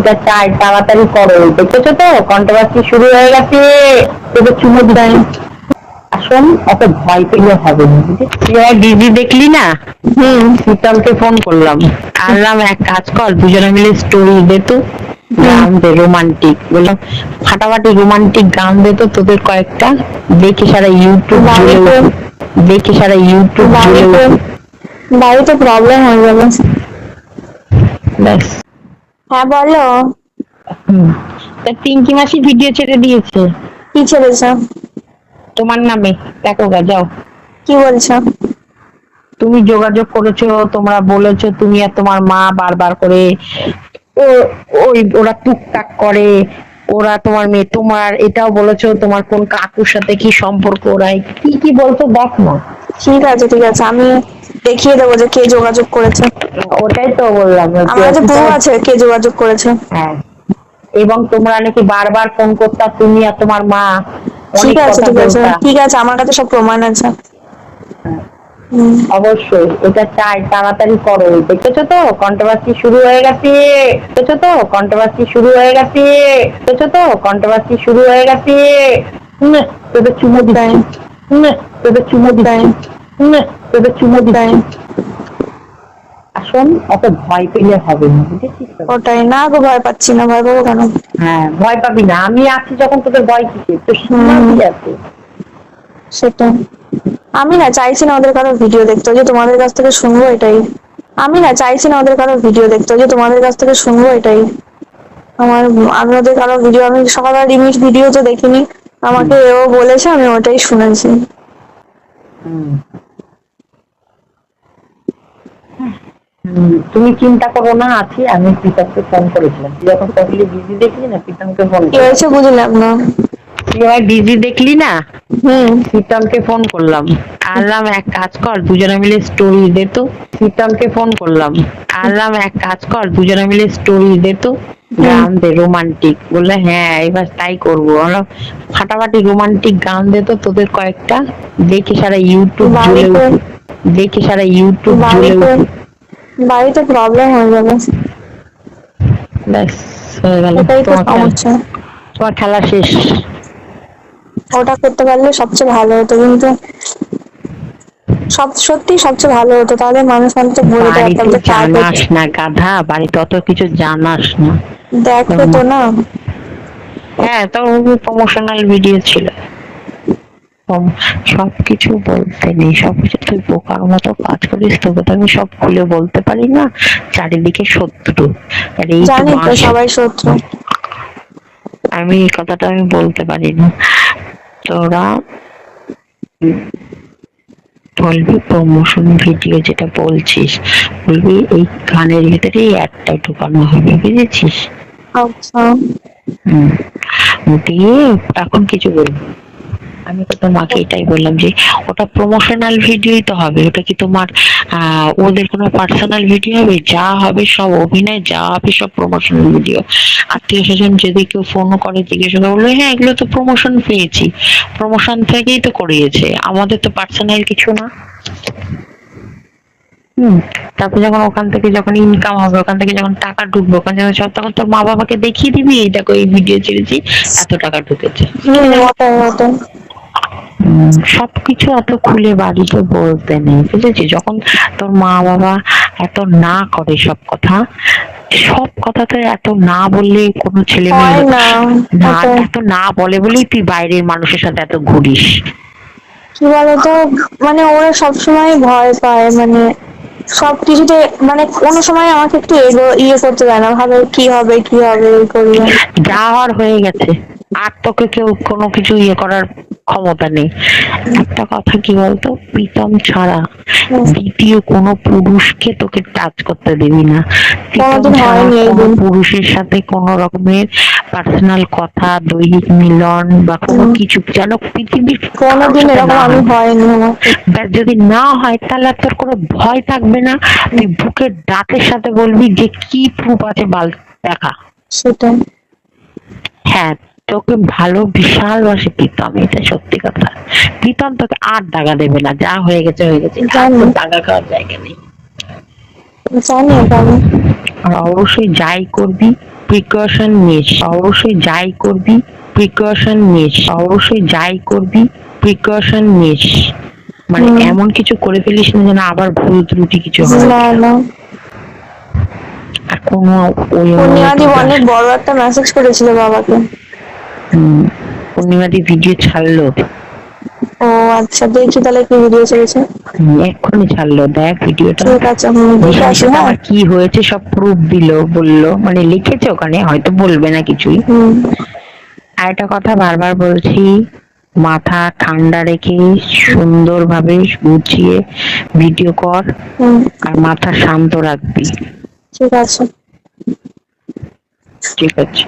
এটা চাই তাড়াতাড়ি করো। দেখেছ তো? কন্ট্রোভার্সি শুরু হয়ে গেছে। তোদের চুমো আসুন অত ভয় পেলে হবে দিদি দেখলি না? হুম। শীতলকে ফোন করলাম। আনলাম এক কাজ কর দুজনে মিলে স্টোরি দে তো। গান দে রোমান্টিক বললাম ফাটাফাটি রোমান্টিক গান দে তো তোদের কয়েকটা। দেখে সারা ইউটিউব। দেখে সারা ইউটিউব। বাড়িতে প্রবলেম হয়ে যাবে। ব্যাস। হ্যাঁ বলো। তা পিঙ্কি মাসি ভিডিও ছেড়ে দিয়েছে। কি ছেড়েছ? তোমার নামে। দেখো গা যাও। কি বলছো? তুমি যোগাযোগ করেছ তোমরা বলেছ তুমি আর তোমার মা বারবার করে ও- ওই ওরা টুকটাক করে ওরা তোমার মেয়ে তোমার এটাও বলেছ তোমার কোন কাকুর সাথে কি সম্পর্ক ওরা কি কি বলতো দেখ না। ঠিক আছে ঠিক আছে। আমি দেখিয়ে দেবো যে কে যোগাযোগ করেছে। ওটাই তো বললাম আমার কাছে প্রুফ আছে কে যোগাযোগ করেছে। হ্যাঁ। এবং তোমরা নাকি বারবার ফোন করতা তুমি আর তোমার মা। ঠিক আছে ঠিক আছে। ঠিক আছে আমার কাছে সব প্রমাণ আছে। অবশ্যই এটা চাই তাড়াতাড়ি করো। দেখেছ তো কন্ট্রোভার্সি শুরু হয়ে গেছে। দেখেছ তো কন্ট্রোভার্সি শুরু হয়ে গেছে। দেখেছ তো কন্ট্রোভার্সি শুরু হয়ে গেছে। তোদের চুমো হুম, তোদের চুমো হুম, তোদের চুমো দিদাই আসুন অত ভয় পেলে হবে না বুঝেছিস ওটাই। না গো ভয় পাচ্ছি না ভয় পাবো কেন? হ্যাঁ ভয় পাবি না। আমি আছি যখন তোদের ভয় কিসে তো সীমাদি আছে? সেটা আমি না চাইছি না ওদের কারও ভিডিও দেখতে। যে তোমাদের কাছ থেকে শুনব এটাই। আমি না চাইছি না ওদের কারও ভিডিও দেখতে। যে তোমাদের কাছ থেকে শুনব এটাই। আমার আমি ওদের কারও ভিডিও আমি সকালবেলা রিমিট ভিডিও তো দেখিনি। আমাকে ও বলেছে আমি ওটাই শুনেছি। হুম। হুম, তুমি চিন্তা করো না আছি আমি প্রীতমকে ফোন করেছিলাম। তুই যখন তখনই বিজি দেখলি না? প্রীতমকে ফোন কি হয়েছে বুঝলাম না। তুই আমার বিজি দেখলি না? হুম। প্রীতমকে ফোন করলাম। এক কাজ কর দুজনে মিলে স্টোরি দে তো। প্রীতমকে ফোন করলাম। এক কাজ কর দুজনে মিলে স্টোরি দে তো। গান দে রোমান্টিক বললে হ্যাঁ এবার তাই করব। ফাটাফাটি রোমান্টিক গান দে তো তোদের কয়েকটা। দেখে সারা ইউটিউব জুড়ে দেখে সারা ইউটিউব জুড়ে বাড়িতে প্রবলেম হয়ে যাবে। ব্যাস হয়ে গেল। এটাই তো তোমার খেলা- সমস্যা। তোমার খেলা শেষ। ওটা করতে পারলে সবচেয়ে ভালো হতো কিন্তু সব সত্যি সবচেয়ে ভালো হতো। তাহলে মানুষ অন্তত বলে দেয় বাড়িতে জানাস না গাধা বাড়িতে অত কিছু জানাস না। দেখবে তো না। হ্যাঁ তো প্রমোশনাল ভিডিও ছিল। সব- সবকিছু বলতে নেই। সবকিছু তুই বোকার মতো কাজ করিস তোকে তো আমি সব খুলে বলতে পারি না। চারিদিকে শত্রু। আর এই জানি তো সবাই শত্রু। আমি এই কথাটা আমি বলতে পারি না। তোরা বলবি প্রমোশন ভিডিও যেটা বলছিস বলবি এই গানের ভিতরে অ্যাডটা ঢুকানো হবে বুঝেছিস? আচ্ছা। হুম। দিয়ে এখন কিছু বলব? আমি তো তোমাকে এটাই বললাম যে ওটা প্রমোশনাল ভিডিওই তো হবে। ওটা কি তোমার ওদের কোনো পার্সোনাল ভিডিও হবে? যা হবে সব অভিনয়, যা হবে সব প্রমোশনাল ভিডিও আত্মীয় স্বজন যদি কেউ ফোন করে, জিজ্ঞাসা করে বলল হ্যাঁ এগুলো তো প্রমোশন পেয়েছি। প্রমোশন থেকেই তো করিয়েছে। আমাদের তো পার্সোনাল কিছু না। হুম, তারপর যখন ওখান থেকে যখন ইনকাম হবে, ওখান থেকে যখন টাকা ঢুকবে, ওখানে যখন সব তখন তোর মা বাবাকে দেখিয়ে দিবি, এই দেখো, এই ভিডিও ছেড়েছি, এত টাকা ঢুকেছে হুম ওটাই ওটাই উম, সবকিছু এত খুলে বাড়িতে বলতে নেই বুঝেছি যখন তোর মা বাবা এত না করে সব কথা সব কথাতে এত না বললে কোনো ছেলে মেয়ে না না এত না বলে বলেই তুই বাইরের মানুষের সাথে এত ঘুরিস। কি বলতো? মানে ওরা সবসময় ভয় পায় মানে সব কিছুতে মানে কোনো সময় আমাকে একটু এগো ইয়ে করতে দেয় না ভাবে কি হবে কি হবে করবে। যা হওয়ার হয়ে গেছে। আর তোকে কেউ কোনো কিছু ইয়ে করার ক্ষমতা নেই। একটা কথা কি বলতো? প্রীতম ছাড়া দ্বিতীয় কোনো পুরুষকে তোকে টাচ করতে দিবি না। কোনো পুরুষের সাথে কোনো রকমের পার্সোনাল কথা দৈহিক মিলন বা কোনো কিছু। যেন পৃথিবীর কোনোদিন এরকম আমি হয়নি যদি না হয় তাহলে আর তোর কোনো ভয় থাকবে না। তুই বুকের দাঁতের সাথে বলবি যে কি প্রুফ আছে বাল দেখা। সেটাই। হ্যাঁ তোকে ভালো বিশালবাসে প্রীতম এটা সত্যি কথা। প্রীতম তোকে আর দাগা দেবে না যা হয়ে গেছে হয়ে গেছে। দাগা খাওয়ার জায়গা নেই। জানি আর অবশ্যই যাই করবি প্রিকশন নিস। অবশ্যই যাই করবি প্রিকশন নিস। অবশ্যই যাই করবি প্রিকশন নিস। মানে এমন কিছু করে ফেলিস না যেন আবার ভুল ত্রুটি কিছু হয়। না আর কোনো অনেক বড় একটা মেসেজ করেছিল বাবাকে। পূর্ণিমাদি ভিডিও ছাড়লো। ও আচ্ছা দেখি তাহলে কি ভিডিও হুম, এক্ষুনি ছাড়লো দেখ ভিডিওটা হ্যাঁ। কি হয়েছে? সব প্রুফ দিল বলল মানে লিখেছে ওখানে হয়তো বলবে না কিছুই। আর একটা কথা বারবার বলছি মাথা ঠান্ডা রেখে সুন্দরভাবে গুছিয়ে ভিডিও কর আর মাথা শান্ত রাখবি। ঠিক আছে। ঠিক আছে।